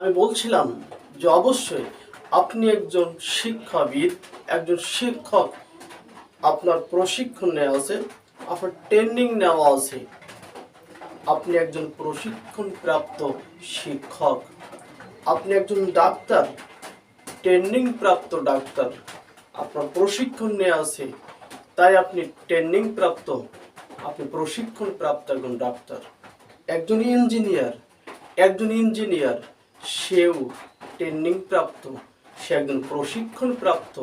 আমি বলছিলাম যে অবশ্যই আপনি একজন শিক্ষাবিদ, একজন শিক্ষক, আপনার প্রশিক্ষণ নেওয়া আছে, আপনার ট্রেনিং নেওয়া আছে। আপনি একজন প্রশিক্ষণ প্রাপ্ত শিক্ষক, আপনি একজন ডাক্তার ট্রেনিং প্রাপ্ত ডাক্তার, আপনার প্রশিক্ষণ নেওয়া আছে, তাই আপনি ট্রেনিং প্রাপ্ত আপনি প্রশিক্ষণ প্রাপ্ত একজন ডাক্তার, একজন ইঞ্জিনিয়ার একজন ইঞ্জিনিয়ার সেও ট্রেনিং প্রাপ্ত, সে একজন প্রশিক্ষণ প্রাপ্ত,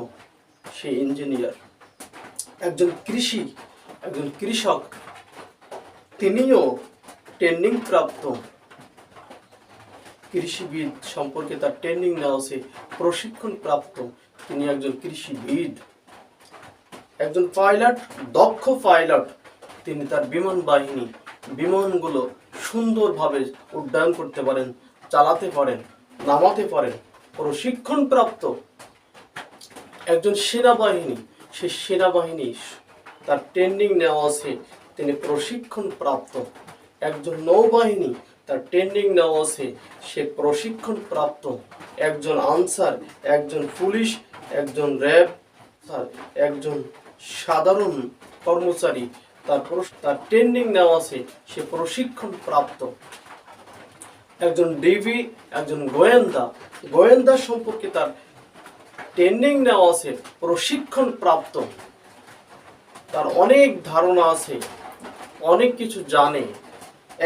সে ইঞ্জিনিয়ার একজন কৃষি, একজন কৃষক, তিনিও ট্রেনিং প্রাপ্ত। কৃষিবিদ সম্পর্কে তার ট্রেনিং নেওয়া আছে প্রশিক্ষণ প্রাপ্ত। তিনি একজন কৃষিবিদ। একজন পাইলট দক্ষ পাইলট তিনি তার বিমান বাহিনী, বিমানগুলো সুন্দরভাবে উড্ডয়ন করতে পারেন। চালাতে পারেন, নামাতে পারেন প্রশিক্ষণপ্রাপ্ত একজন সেনাবাহিনী, সে সেনাবাহিনী তার ট্রেনিং নেওয়া আছে, তিনি প্রশিক্ষণপ্রাপ্ত। একজন নৌবাহিনী তার ট্রেনিং নেওয়া আছে, সে প্রশিক্ষণপ্রাপ্ত। একজন আনসার, একজন পুলিশ, একজন র্যাব একজন সাধারণ কর্মচারী, তার তার ট্রেনিং নেওয়া আছে, সে প্রশিক্ষণ প্রাপ্ত একজন ডিবি, একজন গোয়েন্দা। গোয়েন্দা সম্পর্কে তার ট্রেনিং নেওয়া আছে, প্রশিক্ষণ প্রাপ্ত। তার অনেক ধারণা আছে, অনেক কিছু জানে।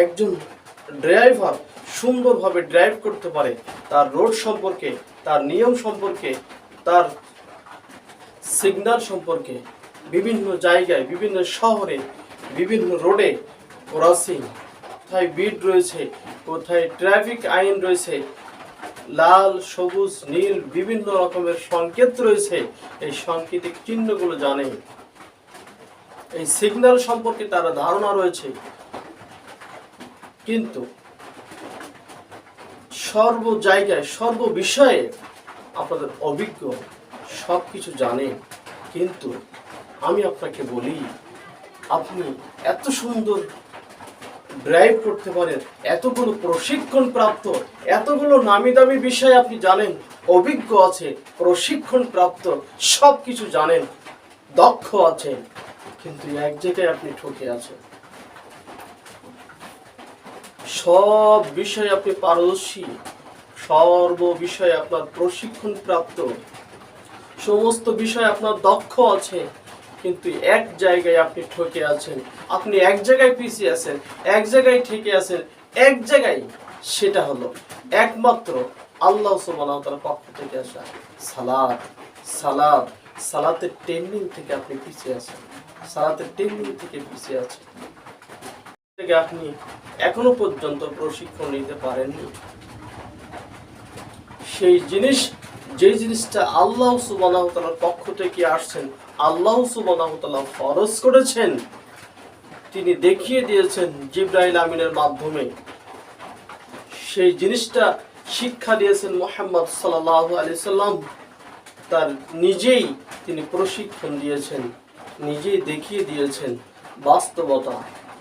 একজন ড্রাইভার সুন্দরভাবে ড্রাইভ করতে পারে, তার রোড সম্পর্কে, তার নিয়ম সম্পর্কে, তার সিগন্যাল সম্পর্কে। বিভিন্ন জায়গায়, বিভিন্ন শহরে, বিভিন্ন রোডে ক্রসিং কোথায় বিট রয়েছে কোথায় ট্রাফিক আইন রয়েছে, লাল, সবুজ, নীল, বিভিন্ন রকমের সংকেত রয়েছে, এই সাংকেতিক চিহ্নগুলো জানে। এই সিগন্যাল সম্পর্কে তার ধারণা রয়েছে। কিন্তু সর্ব জায়গায়, সর্ব বিষয়ে আপনাদের অভিজ্ঞ সব কিছু জানেন কিন্তু আমি আপনাকে বলি, আপনি এত সুন্দর ড্রাইভ করতে পারেন। এতগুলো প্রশিক্ষণ প্রাপ্ত এতগুলো নামি দামি বিষয় আপনি জানেন, অভিজ্ঞ আছে প্রশিক্ষণ প্রাপ্ত সব কিছু জানেন, দক্ষ আছেন, কিন্তু এক জায়গায় আপনি ঠকে আছেন। সব বিষয়ে আপনি পারদর্শী, সর্ব বিষয়ে আপনার প্রশিক্ষণ প্রাপ্ত সমস্ত বিষয় আপনার দক্ষ আছে। কিন্তু এক জায়গায় আপনি ঠকে আছেন। আপনি এক জায়গায় পিছিয়ে আছেন, এক জায়গায় ঠেকে আছেন, এক জায়গায় সেটা হলো একমাত্র আল্লাহ সুবহানাহু পক্ষ থেকে আসা সালাত। সালাত, সালাতের ট্রেনিং থেকে আপনি পিছিয়ে আছেন। সালাতের ট্রেনিং থেকে পিছিয়ে আছেন। থেকে আপনি এখনও পর্যন্ত প্রশিক্ষণ নিতে পারেননি। সেই জিনিস যে জিনিসটা আল্লাহ সুবাহ পক্ষ থেকে আসছেন আল্লাহ সুবাহ ফরজ করেছেন। তিনি দেখিয়ে দিয়েছেন জিব্রাইল আমিনের মাধ্যমে। সেই জিনিসটা শিক্ষা দিয়েছেন মোহাম্মদ সাল্লাহ আলি সাল্লাম। তার নিজেই তিনি প্রশিক্ষণ দিয়েছেন, নিজেই দেখিয়ে দিয়েছেন বাস্তবতা।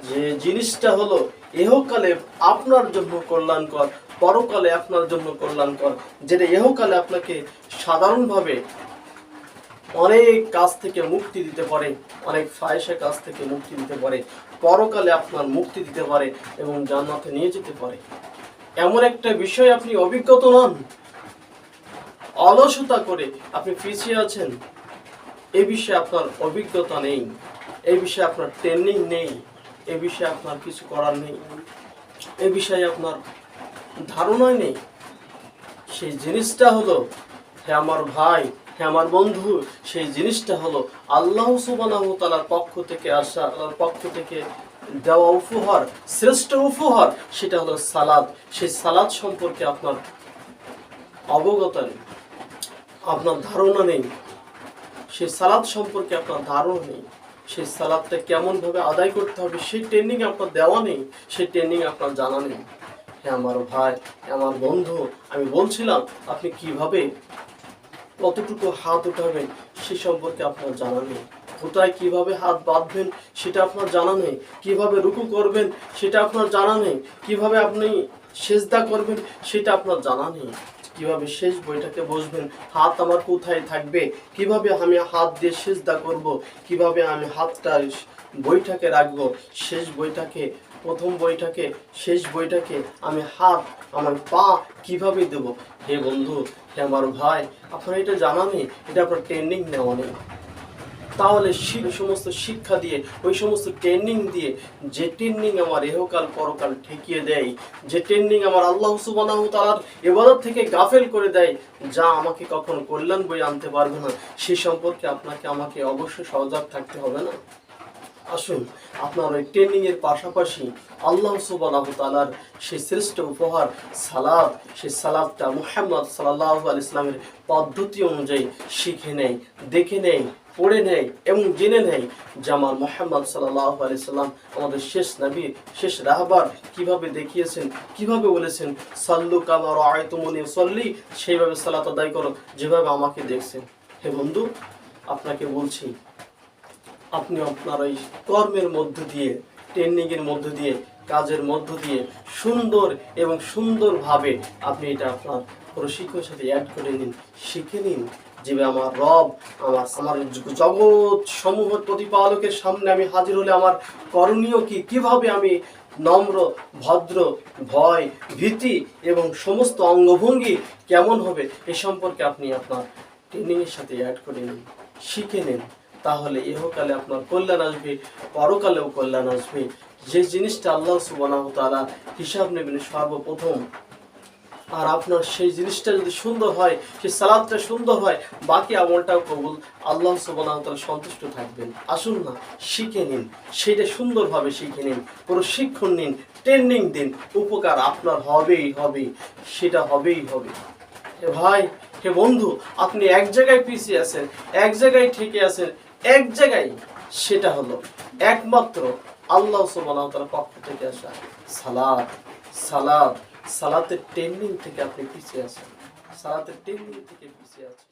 যে জিনিসটা হলো, এহকালে আপনার জন্য কল্যাণকর, পরকালে আপনার জন্য কল্যাণকর। যেটা এহকালে আপনাকে সাধারণভাবে অনেক কাজ থেকে মুক্তি দিতে পারে, অনেক ফায়সা কাজ থেকে মুক্তি দিতে পারে, পরকালে আপনার মুক্তি দিতে পারে এবং জান্নাতে নিয়ে যেতে পারে। এমন একটা বিষয় আপনি অভিজ্ঞত নন। অলসতা করে আপনি পিছিয়ে আছেন, এ বিষয়ে আপনার অভিজ্ঞতা নেই এই বিষয়ে আপনার ট্রেনিং নেই, এ বিষয়ে আপনার কিছু করার নেই, এ বিষয়ে আপনার ধারণাই নেই। সেই জিনিসটা হলো, হে আমার ভাই হে আমার বন্ধু, সেই জিনিসটা হলো আল্লাহ সুবহানাহু তালার পক্ষ থেকে আসা, আল্লাহর পক্ষ থেকে দেওয়া উপহার, শ্রেষ্ঠ উপহার, সেটা হলো সালাদ। সেই সালাদ সম্পর্কে আপনার অবগত নেই, আপনার ধারণা নেই। সেই সালাদ সম্পর্কে আপনার ধারণা নেই। সেই সালাদটা কেমন ভাবে আদায় করতে হবে, সেই ট্রেনিং আপনার দেওয়া নেই, সেই ট্রেনিং আপনার জানা নেই। হ্যাঁ আমার ভাই আমার বন্ধু, আমি বলছিলাম, আপনি কীভাবে কতটুকু হাত উঠাবেন সে সম্পর্কে আপনার জানা নেই। কোথায় কীভাবে হাত বাঁধবেন সেটা আপনার জানা নেই। কীভাবে রুকু করবেন সেটা আপনার জানা নেই। কীভাবে আপনি সেজদা করবেন সেটা আপনার জানা নেই। কীভাবে শেষ বইটাকে বসবেন, হাত আমার কোথায় থাকবে? কীভাবে আমি হাত দিয়ে সেজদা করব? কীভাবে আমি হাতটা বইটাকে রাখব? শেষ বইটাকে প্রথম বইটাকে, শেষ বইটাকে আমি হাত, আমার পা কীভাবে দেব? হে বন্ধু, হে আমার ভাই, আপনার এটা জানা নেই এটা আপনার ট্রেনিং নেওয়া নেই। তাহলে ওই সমস্ত শিক্ষা দিয়ে, ওই সমস্ত ট্রেনিং দিয়ে যে ট্রেনিং আমার এহকাল পরকাল ঠেকিয়ে দেয়, যে ট্রেনিং আমার আল্লাহ সুবানাহ তালার এবাদত থেকে গাফেল করে দেয়, যা আমাকে কখনো কল্যাণ বই আনতে পারবে না। সে সম্পর্কে আপনাকে আমাকে অবশ্যই সজাগ থাকতে হবে না? আসুন, আপনার ওই ট্রেনিং এর পাশাপাশি আল্লাহ সুবাহ তালার সেই শ্রেষ্ঠ উপহার সালাদ সেই সালাদটা মুহাম্মদ সাল্লাহ আল ইসলামের পদ্ধতি অনুযায়ী শিখে নেয় দেখে নেয় পড়ে নেয় এবং জেনে নেয় যে আমার মোহাম্মদ সাল্লাহ আলি সাল্লাম আমাদের শেষ নবী, শেষ রাহবার কীভাবে দেখিয়েছেন, কীভাবে বলেছেন, সাল্লু কামার আয়তুমনি সল্লি সেইভাবে সালাত আদায় করো, যেভাবে আমাকে দেখছেন। হে বন্ধু, আপনাকে বলছি আপনি আপনার ওই কর্মের মধ্য দিয়ে ট্রেনিং এর মধ্য দিয়ে, কাজের মধ্য দিয়ে সুন্দর এবং সুন্দরভাবে আপনি এটা আপনার প্রশিক্ষণের সাথে অ্যাড করে নিন, শিখে নিন যে আমার রব, আমার আমার জগৎ সমূহ প্রতিপালকের সামনে আমি হাজির হলে আমার করণীয় কি? কীভাবে আমি নম্র, ভদ্র, ভয়, ভীতি এবং সমস্ত অঙ্গভঙ্গি কেমন হবে এ সম্পর্কে আপনি আপনার ট্রেনিং এর সাথে অ্যাড করে নিন, শিখে নিন। তাহলে ইহকালে আপনার কল্যাণ আসবে, পরকালেও কল্যাণ আসবে। যে জিনিসটা আল্লাহ সুবাহ তারা হিসাব নেবেন সর্বপ্রথম। আর আপনার সেই জিনিসটা যদি সুন্দর হয়, সেই সালাদটা সুন্দর হয়, বাকি আমলটাও কবুল, আল্লাহ সুবাহ তারা সন্তুষ্ট থাকবেন। আসুন না, শিখে নিন। সেটা সুন্দরভাবে শিখে নিন। প্রশিক্ষণ নিন, ট্রেনিং দিন। উপকার আপনার হবেই হবে, সেটা হবেই হবে। ভাই, হে বন্ধু, আপনি এক জায়গায় পিছিয়ে আছেন, এক জায়গায় ঠেকে আছেন এক জায়গায় সেটা হলো একমাত্র আল্লাহ সুবাহতার পক্ষ থেকে আসা সালাদ সালাদ সালাতের ট্রেন্ডিং থেকে আপনি পিছিয়ে আসেন সালাতের ট্রেন্ডিং থেকে পিছিয়ে আসেন